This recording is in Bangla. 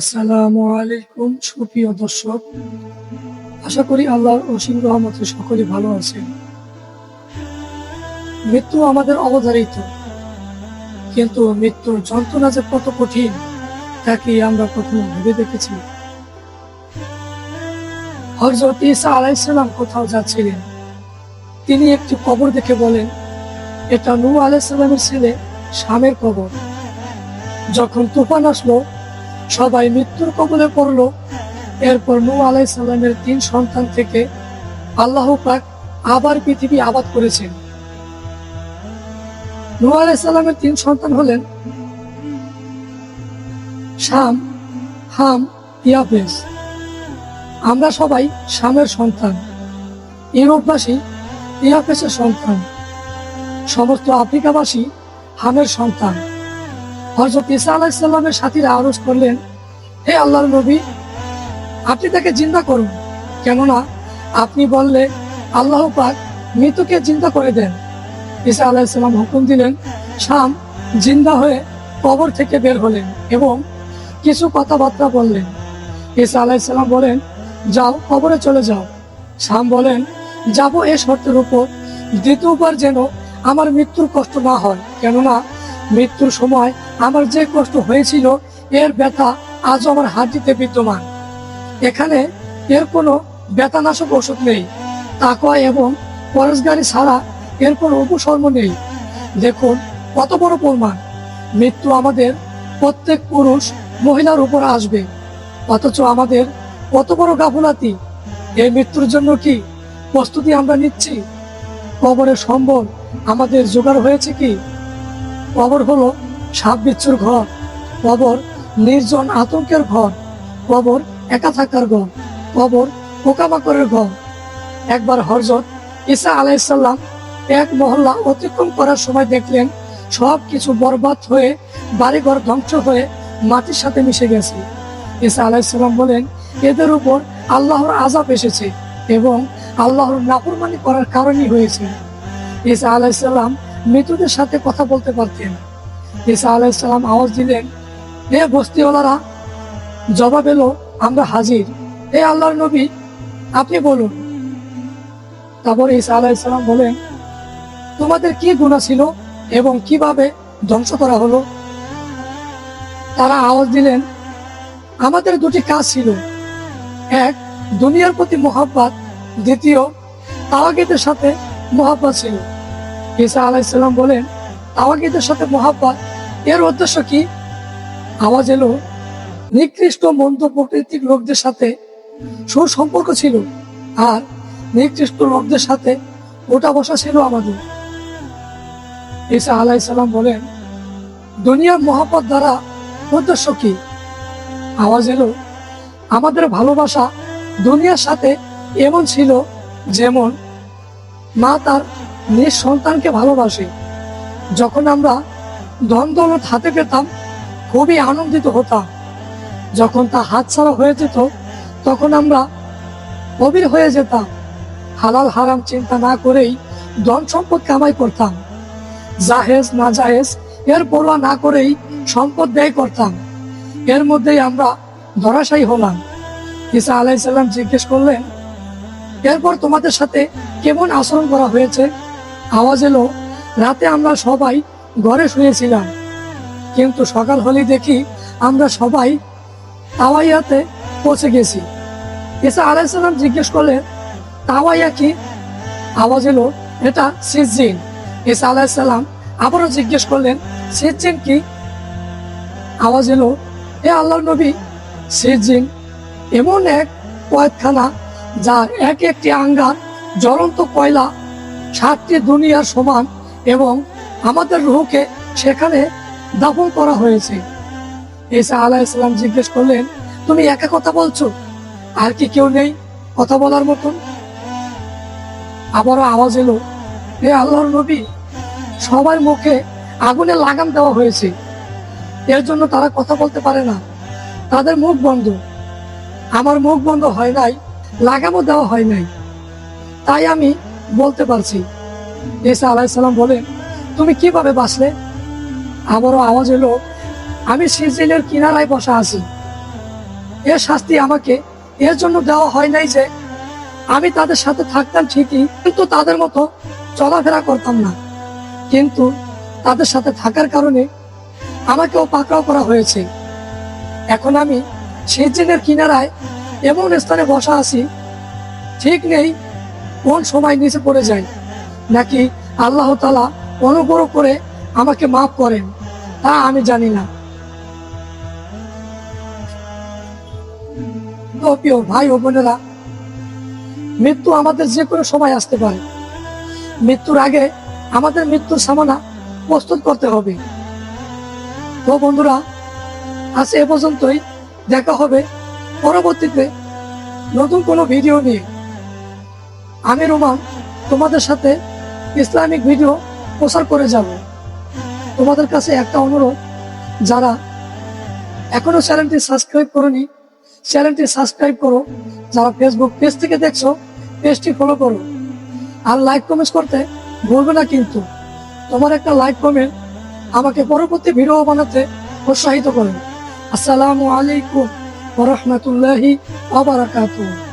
আসসালামু আলাইকুম, সুপ্রিয় দর্শক। আশা করি আল্লাহর অসীম রহমতে সকলে ভালো আছেন। মৃত্যু আমাদের অবধারিত। কিন্তু মৃত্যুর যন্ত্রণা যে কত কঠিন, তা কি আমরা কখনো ভেবে দেখেছি? হজরত ইসা আলাইসাল্লাম কোথাও যাচ্ছিলেন? তিনি একটি কবর দেখে বলেন, এটা নূ আলাইসাল্লামের ছেলে শামের কবর। যখন তুফান আসলো সবাই মৃত্যুর কবলে পড়ল। এরপর নু আলাই সাল্লামের তিন সন্তান থেকে আল্লাহ পাক আবার পৃথিবী আবাদ করেছেন। নূ আলাই সাল্লামের তিন সন্তান হলেন শাম, হাম, ইয়াফেস। আমরা সবাই শামের সন্তান। ইউরোপবাসী ইয়াফেসের সন্তান। সমস্ত আফ্রিকাবাসী হামের সন্তান। হজরত ইসা আলাহিসাল্লামের সাথীরা আরজ করলেন, হে আল্লাহর নবী, আপনি তাকে জিন্দা করুন। কেননা আপনি বললে, আল্লাহ পাক মৃতকে জিন্দা করে দেন। ইসা আলাহিসাল্লাম হুকুম দিলেন, শাম, জিন্দা হয়ে কবর থেকে বের হলেন এবং কিছু কথাবার্তা বললেন। ইসা আলাহিসাল্লাম বলেন, যাও, কবরে চলে যাও। শাম বলেন, যাব এ শর্তের উপর। দ্বিতীয়বার যেন আমার মৃত্যুর কষ্ট না হয়। কেননা মৃত্যুর সময় আমার যে কষ্ট হয়েছিল, এর ব্যথা আজও আমার হাড্ডিতে বিদ্যমান। এখানে এর কোনো ব্যথানাশক ওষুধ নেই। তাকওয়া এবং পরশগারি ছাড়া এর কোনো উপসর্গ নেই। দেখুন, কত বড় প্রমাণ। মৃত্যু আমাদের প্রত্যেক পুরুষ মহিলার উপর আসবে। অথচ আমাদের কত বড় গাফুলাতি। এই মৃত্যুর জন্য কি প্রস্তুতি আমরা নিচ্ছি? কবরের সম্বল আমাদের জোগাড় হয়েছে কি? কবর হলো সাপ বিচ্ছুর ঘর, কবর নির্জন আতঙ্কের ঘর, কবর একা থাকার ঘর, কবর পোকামাকড়ের ঘর। একবার হরজত ঈসা আলাইসাল্লাম এক মহল্লা অতিক্রম করার সময় দেখলেন সব কিছু বরবাদ হয়ে, বাড়িঘর ধ্বংস হয়ে মাটির সাথে মিশে গেছে। ঈসা আলাইসাল্লাম বলেন, এদের উপর আল্লাহর আজাব এসেছে এবং আল্লাহর নাফরমানি করার কারণই হয়েছে। ঈসা আলাইসাল্লাম মৃতদের সাথে কথা বলতে পারতেন। ঈসা আলাইসাল্লাম আওয়াজ দিলেন, হে বস্তিওয়ালারা, জবাব এলো, আমরা হাজির। হে আল্লাহর নবী, আপনি বলুন। তারপর ঈসা আলাইসাল্লাম বলেন, তোমাদের কি গুণা ছিল এবং কীভাবে ধ্বংস করা হলো? তারা আওয়াজ দিলেন, আমাদের দুটি কাজ ছিল। এক, দুনিয়ার প্রতি মোহাব্বত। দ্বিতীয় তাওয়াগিদের সাথে মোহাব্বত ছিল। ঈসা আলাইসাল্লাম বলেন তাওয়াগিদের সাথে মোহাব্বত এর উদ্দেশ্য কি? আওয়াজ এলো। নিকৃষ্ট মন্দ প্রকৃতিক লোকদের সাথে সুসম্পর্ক ছিল আর নিকৃষ্ট লোকদের সাথে ওটা বসা ছিল আমাদের। ঈসা আলাইসাল্লাম বলেন, দুনিয়ার মহাপত দ্বারা উদ্দেশ্য কি? আওয়াজ এলো, আমাদের ভালোবাসা দুনিয়ার সাথে এমন ছিল যেমন মা তার নিজ সন্তানকে ভালোবাসে যখন আমরা ধন দৌলত হাতে পেতাম, খুবই আনন্দিত হতাম। যখন তা হাতছাড়া হয়ে যেত, তখন আমরা কবির হয়ে যেতাম। হালাল হারাম চিন্তা না করেই ধন সম্পদ কামাই করতাম। জাহেজ না জাহেজ এর পড়ুয়া না করেই সম্পদ ব্যয় করতাম। এর মধ্যেই আমরা ধরাশায়ী হলাম। ঈসা আলাইসাল্লাম জিজ্ঞেস করলেন, এরপর তোমাদের সাথে কেমন আচরণ করা হয়েছে? আওয়াজ এলো রাতে আমরা সবাই ঘরে শুয়েছিলাম। কিন্তু সকাল হলেই দেখি আমরা সবাই তাওয়াইয়াতে পৌঁছে গেছি। এসা আলাইসাল্লাম জিজ্ঞেস করলেন, তাওয়াইয়া কি? আওয়াজ এলো, এটা সিজিন এসা আলাইসাল্লাম আবারও জিজ্ঞেস করলেন সিজিন কি? আওয়াজ এলো, এ আল্লাহ নবী সিজিন এমন এক কয়েকখানা, যার এক একটি আঙ্গার জ্বলন্ত কয়লা সাতটি দুনিয়ার সমান এবং আমাদের রুহকে সেখানে দাফন করা হয়েছে। এসা আলাহ ইসলাম জিজ্ঞেস করলেন, তুমি একা কথা বলছো? আর কি কেউ নেই কথা বলার মতন? আবারও আওয়াজ এলো, হে আল্লাহর নবী, সবার মুখে আগুনে লাগাম দেওয়া হয়েছে। এর জন্য তারা কথা বলতে পারে না। তাদের মুখ বন্ধ। আমার মুখ বন্ধ হয় নাই, লাগামও দেওয়া হয় নাই। তাই আমি বলতে পারছি। এসা আলাইসাল্লাম বলেন তুমি কীভাবে বাঁচলে? আবারও আওয়াজ এলো, আমি সিজিলের কিনারায় বসা আছি। এর শাস্তি আমাকে এর জন্য দেওয়া হয় নাই যে আমি তাদের সাথে থাকতাম ঠিকই, কিন্তু তাদের মতো চলাফেরা করতাম না। কিন্তু তাদের সাথে থাকার কারণে আমাকেও পাকড়াও করা হয়েছে। এখন আমি সিজ্জিনের কিনারায় এমন স্থানে বসা আছি, ঠিক নেই, কোন সময় নিচে পড়ে যায়। নাকি আল্লাহ তালা অনুগ্রহ করে আমাকে মাফ করেন? তা আমি জানি না। ভাই ও বোনেরা, মৃত্যু আমাদের যে কোনো সময় আসতে পারে। মৃত্যুর আগে আমাদের মৃত্যুর সামনা প্রস্তুত করতে হবে। তো বন্ধুরা, আজ এ পর্যন্তই। দেখা হবে পরবর্তীতে নতুন কোনো ভিডিও নিয়ে। আমি রোমান, তোমাদের সাথে ইসলামিক ভিডিও প্রচার করে যাব। তোমাদের কাছে একটা অনুরোধ, যারা এখনও চ্যানেলটি সাবস্ক্রাইব করনি, চ্যানেলটি সাবস্ক্রাইব করো। যারা ফেসবুক পেজ থেকে দেখছ পেজটি ফলো করো। আর লাইক কমেন্ট করতে ভুলবে না কিন্তু। তোমার একটা লাইক কমেন্ট আমাকে পরবর্তী ভিডিও বানাতে উৎসাহিত করে আসসালামু আলাইকুম ওরহমতুল্লাহি আবরাকাতুহ